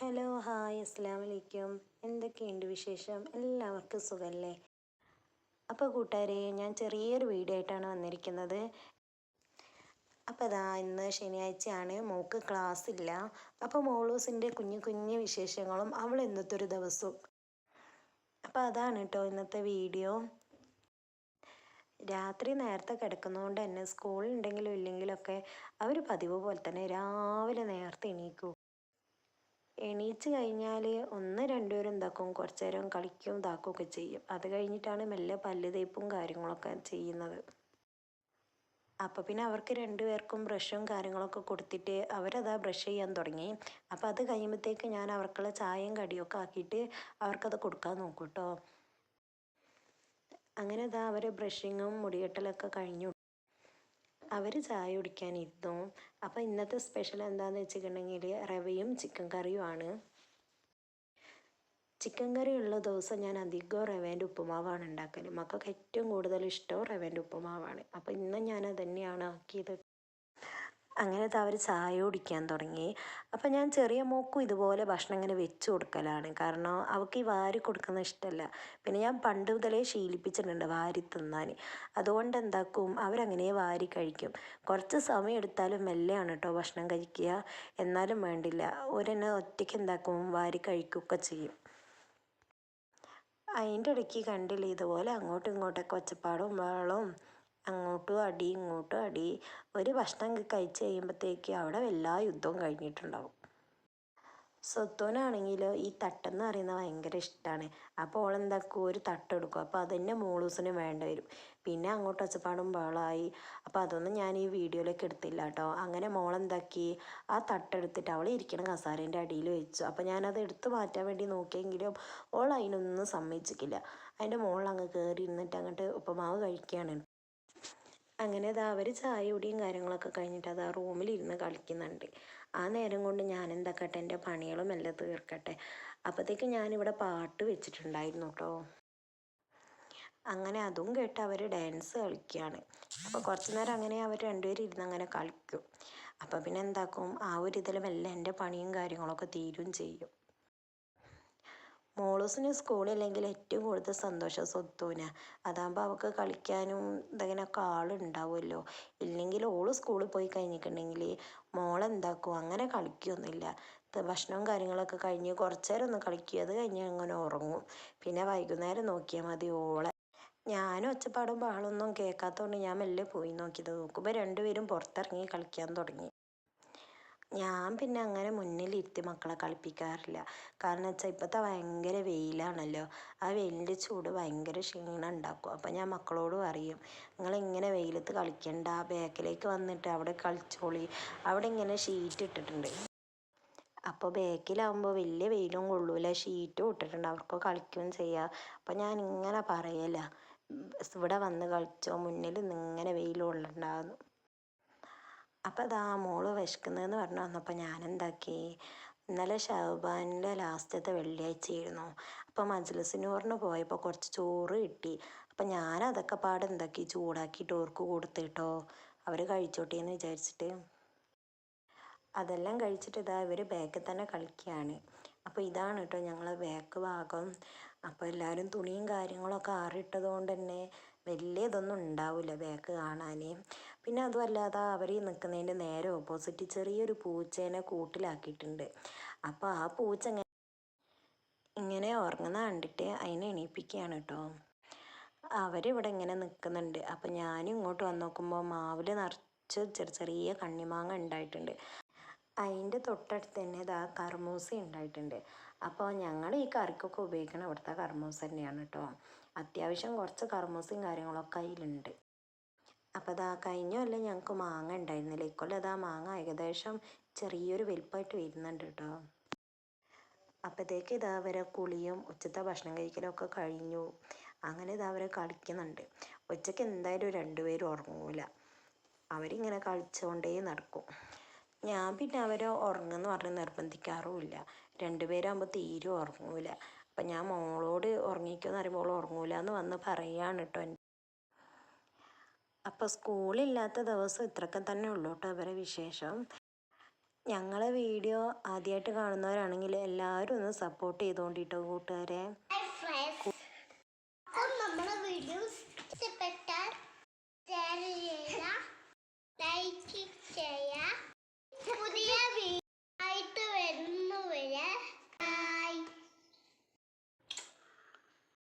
Hello hi അസ്സാം വലൈക്കും എന്തൊക്കെയുണ്ട് വിശേഷം? എല്ലാവർക്കും സുഖമല്ലേ അപ്പോൾ കൂട്ടുകാരെ ഞാൻ ചെറിയൊരു വീഡിയോ ആയിട്ടാണ് വന്നിരിക്കുന്നത്. അപ്പോൾ അതാ ഇന്ന് ശനിയാഴ്ചയാണ്. മോൾക്ക് ക്ലാസ് ഇല്ല അപ്പോൾ മോളൂസിന്റെ കുഞ്ഞു കുഞ്ഞു വിശേഷങ്ങളും അവൾ ഇന്നത്തെ ഒരു ദിവസവും അപ്പോൾ അതാണ് കേട്ടോ ഇന്നത്തെ വീഡിയോ. രാത്രി നേരത്തെ കിടക്കുന്നതുകൊണ്ട് തന്നെ സ്കൂളുണ്ടെങ്കിലും ഇല്ലെങ്കിലൊക്കെ അവർ പതിവ് പോലെ തന്നെ രാവിലെ നേരത്തെ എണീക്കും. എണീച്ച് കഴിഞ്ഞാൽ ഒന്ന് രണ്ടുപേരും എന്താക്കും കുറച്ച് നേരം കളിക്കും ഒക്കെ ചെയ്യും. അത് കഴിഞ്ഞിട്ടാണ് മെല്ലെ പല്ല് തേപ്പും കാര്യങ്ങളൊക്കെ ചെയ്യുന്നത്. അപ്പോൾ പിന്നെ അവർക്ക് രണ്ടുപേർക്കും ബ്രഷും കാര്യങ്ങളൊക്കെ കൊടുത്തിട്ട് അവരതാ ബ്രഷ് ചെയ്യാൻ തുടങ്ങി. അപ്പോൾ അത് കഴിയുമ്പോഴത്തേക്ക് ഞാൻ അവർക്കുള്ള ചായയും കടിയൊക്കെ ആക്കിയിട്ട് അവർക്കത് കൊടുക്കാൻ നോക്കും കേട്ടോ. അങ്ങനെ ഇതാ അവർ ബ്രഷിങ്ങും മുടികെട്ടലൊക്കെ കഴിഞ്ഞു. അവർ ചായ കുടിക്കാനിരുന്നു അപ്പോൾ ഇന്നത്തെ സ്പെഷ്യൽ എന്താണെന്ന് വെച്ചിട്ടുണ്ടെങ്കിൽ റവയും ചിക്കൻ കറിയുമാണ് ചിക്കൻ കറി ഉള്ള ദിവസം ഞാൻ അധികം റവേന്റെ ഉപ്പുമാവാണ് ഉണ്ടാക്കൽ മക്കൾക്ക് ഏറ്റവും കൂടുതൽ ഇഷ്ടവും റവേന്റെ ഉപ്പുമാവാണ്. അപ്പോൾ ഇന്ന് ഞാൻ തന്നെയാണ് ആക്കിയത്. അങ്ങനെ അവർ ചായ കുടിക്കാൻ തുടങ്ങി. അപ്പം ഞാൻ ചെറിയ മോൾക്കും ഇതുപോലെ ഭക്ഷണം ഇങ്ങനെ വെച്ച് കൊടുക്കലാണ്. കാരണം അവൾക്ക് ഈ വാരി കൊടുക്കുന്നത് ഇഷ്ടമല്ല പിന്നെ ഞാൻ പണ്ട് മുതലേ ശീലിപ്പിച്ചിട്ടുണ്ട് വാരി തിന്നാൻ അതുകൊണ്ട് എന്താക്കും അവരങ്ങനെ വാരി കഴിക്കും. കുറച്ച് സമയം എടുത്താലും മെല്ലെയാണ് കേട്ടോ ഭക്ഷണം കഴിക്കുക. എന്നാലും വേണ്ടില്ല. ഒരെന്നെ ഒറ്റയ്ക്ക് എന്താക്കും വാരി കഴിക്കുകയൊക്കെ ചെയ്യും. അതിന്റെ ഇടയ്ക്ക് കണ്ടില്ല ഇതുപോലെ അങ്ങോട്ടും ഇങ്ങോട്ടൊക്കെ ഒച്ചപ്പാടും ബഹളവും അങ്ങോട്ടും അടി ഇങ്ങോട്ടും അടി. ഒരു ഭക്ഷണം കഴിച്ച് കഴിയുമ്പോഴത്തേക്ക് അവിടെ എല്ലാ യുദ്ധവും കഴിഞ്ഞിട്ടുണ്ടാവും. സ്വത്തോനാണെങ്കിൽ ഈ തട്ടെന്ന് പറയുന്നത് ഭയങ്കര ഇഷ്ടമാണ് അപ്പോൾ ഓളെന്താക്കും? ഒരു തട്ടെടുക്കും അപ്പോൾ അതന്നെ മോളൂസിന് വേണ്ട വരും. പിന്നെ അങ്ങോട്ട് ഒച്ചപ്പാടും ബഹളമായി അപ്പോൾ അതൊന്നും ഞാൻ ഈ വീഡിയോയിലേക്ക് എടുത്തില്ല കേട്ടോ അങ്ങനെ മോളെന്താക്കി? ആ തട്ടെടുത്തിട്ട് അവൾ ഇരിക്കണ കസാരേന്റെ അടിയിൽ വെച്ചു. അപ്പോൾ ഞാനത് എടുത്ത് മാറ്റാൻ വേണ്ടി നോക്കിയെങ്കിലും ഓൾ അതിനൊന്നും സമ്മതിച്ചിട്ടില്ല. അതിന്റെ മുകളിൽ അങ്ങ് കയറി ഇരുന്നിട്ട് അങ്ങോട്ട് ഉപ്പുമാവ് കഴിക്കുകയാണ് അങ്ങനെ അത് അവർ ചായ കുടിയും കാര്യങ്ങളൊക്കെ കഴിഞ്ഞിട്ട് അത് ആ റൂമിലിരുന്ന് കളിക്കുന്നുണ്ട്. ആ നേരം കൊണ്ട് ഞാൻ എന്താക്കട്ടെ എന്റെ പണികളും എല്ലാം തീർക്കട്ടെ. അപ്പോഴത്തേക്ക് ഞാനിവിടെ പാട്ട് വെച്ചിട്ടുണ്ടായിരുന്നു കേട്ടോ അങ്ങനെ അതും കേട്ട് അവർ ഡാൻസ് കളിക്കുകയാണ് അപ്പോൾ കുറച്ച് നേരം അങ്ങനെ അവർ രണ്ടുപേരും ഇരുന്ന് അങ്ങനെ കളിക്കും. അപ്പോൾ പിന്നെ എന്താക്കും ആ ഒരു ഇതിലും എല്ലാം എന്റെ പണിയും കാര്യങ്ങളൊക്കെ തീരും ചെയ്യും. മോളൂസിന് സ്കൂളില്ലെങ്കിൽ ഏറ്റവും കൂടുതൽ സന്തോഷം സ്വത്തൂന അതാകുമ്പോൾ അവൾക്ക് കളിക്കാനും ഇതങ്ങനെയൊക്കെ ആളുണ്ടാവുമല്ലോ. ഇല്ലെങ്കിൽ ഓൾ സ്കൂളിൽ പോയി കഴിഞ്ഞിട്ടുണ്ടെങ്കിൽ മോളെന്താക്കും അങ്ങനെ കളിക്കുകയൊന്നുമില്ല ഭക്ഷണവും കാര്യങ്ങളൊക്കെ കഴിഞ്ഞ് കുറച്ചേരം ഒന്ന് കളിക്കുക അത് കഴിഞ്ഞ് അങ്ങനെ ഉറങ്ങും. പിന്നെ വൈകുന്നേരം നോക്കിയാൽ മതി ഓളെ. ഞാനും ഒച്ചപ്പാടും ബഹളമൊന്നും കേൾക്കാത്തതുകൊണ്ട് ഞാൻ മെല്ലെ പോയി നോക്കിയത് നോക്കുമ്പോൾ രണ്ടുപേരും പുറത്തിറങ്ങി കളിക്കാൻ തുടങ്ങി. ഞാൻ പിന്നെ അങ്ങനെ മുന്നിലിരുത്തി മക്കളെ കളിപ്പിക്കാറില്ല. കാരണം വെച്ചാൽ ഇപ്പോഴത്തെ ഭയങ്കര വെയിലാണല്ലോ. ആ വെയിലിന്റെ ചൂട് ഭയങ്കര ക്ഷീണം ഉണ്ടാക്കും. അപ്പോൾ ഞാൻ മക്കളോട് പറയും നിങ്ങൾ ഇങ്ങനെ വെയിലത്ത് കളിക്കണ്ട. ബാക്കിലേക്ക് വന്നിട്ട് അവിടെ കളിച്ചോളി. അവിടെ ഇങ്ങനെ ഷീറ്റ് ഇട്ടിട്ടുണ്ട്. അപ്പോൾ ബാക്കിലാവുമ്പോൾ വലിയ വെയിലും കൊള്ളൂല. ഷീറ്റും ഇട്ടിട്ടുണ്ട്. അവർക്ക് കളിക്കുകയും ചെയ്യാം. അപ്പോൾ ഞാൻ ഇങ്ങനെ പറയല ഇവിടെ വന്ന് കളിച്ചോ. മുന്നിൽ ഇങ്ങനെ വെയിൽ കൊള്ളണ്ടാകുന്നു അപ്പോൾ അതാ മോൾ വിശക്കുന്നതെന്ന് പറഞ്ഞു വന്നപ്പോൾ ഞാനെന്താക്കി? ഇന്നലെ ഷഹബാനിന്റെ ലാസ്റ്റത്തെ വെള്ളിയാഴ്ചയായിരുന്നു. അപ്പോൾ മജ്ലിസിനൂറിന് പോയപ്പോൾ കുറച്ച് ചോറ് കിട്ടി. അപ്പം ഞാൻ അതൊക്കെ പാടെ എന്താക്കി? ചൂടാക്കിയിട്ട് ഓർക്ക് കൊടുത്തിട്ടോ. അവർ കഴിച്ചോട്ടെ എന്ന് വിചാരിച്ചിട്ട്. അതെല്ലാം കഴിച്ചിട്ട് ഇതാ ഇവർ ബാക്കിൽ തന്നെ കളിക്കുകയാണ് അപ്പോൾ ഇതാണ് കേട്ടോ ഞങ്ങളെ ബാക്ക് ഭാഗം. അപ്പോൾ എല്ലാവരും തുണിയും കാര്യങ്ങളൊക്കെ ആറിയിട്ടത് കൊണ്ട് തന്നെ വലിയ ഇതൊന്നും ഉണ്ടാവില്ല ബാക്ക് കാണാൻ പിന്നെ അതുമല്ലാതെ അവർ നിൽക്കുന്നതിന്റെ നേരെ ഓപ്പോസിറ്റ് ചെറിയൊരു പൂച്ചേനെ കൂട്ടിലാക്കിയിട്ടുണ്ട്. അപ്പോൾ ആ പൂച്ച ഇങ്ങനെ ഉറങ്ങുന്ന കണ്ടിട്ട് അതിനെ എണീപ്പിക്കുകയാണ് കേട്ടോ. അവരിവിടെ ഇങ്ങനെ നിൽക്കുന്നുണ്ട്. അപ്പം ഞാനും ഇങ്ങോട്ട് വന്ന് നോക്കുമ്പോൾ മാവിൽ നിറച്ച് ചെറിയ ചെറിയ കണ്ണിമാങ്ങ ഉണ്ടായിട്ടുണ്ട്. അതിന്റെ തൊട്ടടുത്ത് തന്നെ ഇതാ കർമൂസ ഉണ്ടായിട്ടുണ്ട്. അപ്പോൾ ഞങ്ങൾ ഈ കറിക്കൊക്കെ ഉപയോഗിക്കണ ഇവിടുത്തെ കർമൂസ തന്നെയാണ് കേട്ടോ അത്യാവശ്യം കുറച്ച് കർമൂസയും കാര്യങ്ങളൊക്കെ അതിലുണ്ട് അപ്പോൾ അതാ കഴിഞ്ഞ കൊല്ലം ഞങ്ങൾക്ക് മാങ്ങ ഉണ്ടായിരുന്നില്ല. ഇക്കൊല്ലം അതാ മാങ്ങ ഏകദേശം ചെറിയൊരു വലിപ്പമായിട്ട് വരുന്നുണ്ട് കേട്ടോ അപ്പോഴത്തേക്ക് ഇതാ അവരെ കുളിയും ഉച്ചത്തെ ഭക്ഷണം കഴിക്കലും ഒക്കെ കഴിഞ്ഞു. അങ്ങനെ ഇതാ അവരെ കളിക്കുന്നുണ്ട്. ഉച്ചയ്ക്ക് എന്തായാലും രണ്ടുപേരും ഉറങ്ങൂല. അവരിങ്ങനെ കളിച്ചുകൊണ്ടേ നടക്കും. ഞാൻ പിന്നെ അവരെ ഉറങ്ങുമെന്ന് പറഞ്ഞ് നിർബന്ധിക്കാറുമില്ല. രണ്ടുപേരാകുമ്പോൾ തീരെ ഉറങ്ങൂല. അപ്പം ഞാൻ മോളോട് ഉറങ്ങിക്കോന്ന് പറയുമ്പോൾ ഓൾ ഉറങ്ങൂല എന്ന് വന്ന് പറയുകയാണ് കേട്ടോ അപ്പോൾ സ്കൂളില്ലാത്ത ദിവസം ഇത്രയൊക്കെ തന്നെ ഉള്ളൂ കേട്ടോ അവരെ വിശേഷം. ഞങ്ങളെ വീഡിയോ ആദ്യമായിട്ട് കാണുന്നവരാണെങ്കിൽ എല്ലാവരും ഒന്ന് സപ്പോർട്ട് ചെയ്തുകൊണ്ടിട്ടോ കൂട്ടുകാരെ. വീഡിയോസ് ലൈക്ക് ചെയ്യുക.